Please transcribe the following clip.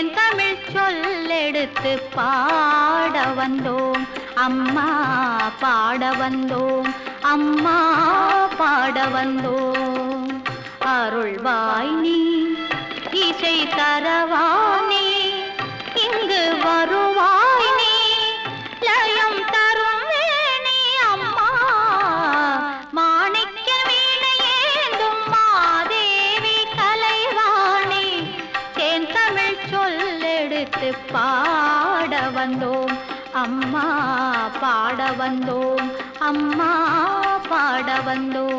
தேன் தமிழ் சொல்லெடுத்து பாட வந்தோம். அம்மா பாட வந்தோம். அம்மா பாட வந்தோம். அருள்வாய் நீ இசை தரவா எடுத்து பாட வந்தோம். அம்மா பாட வந்தோம். அம்மா பாட வந்தோம்.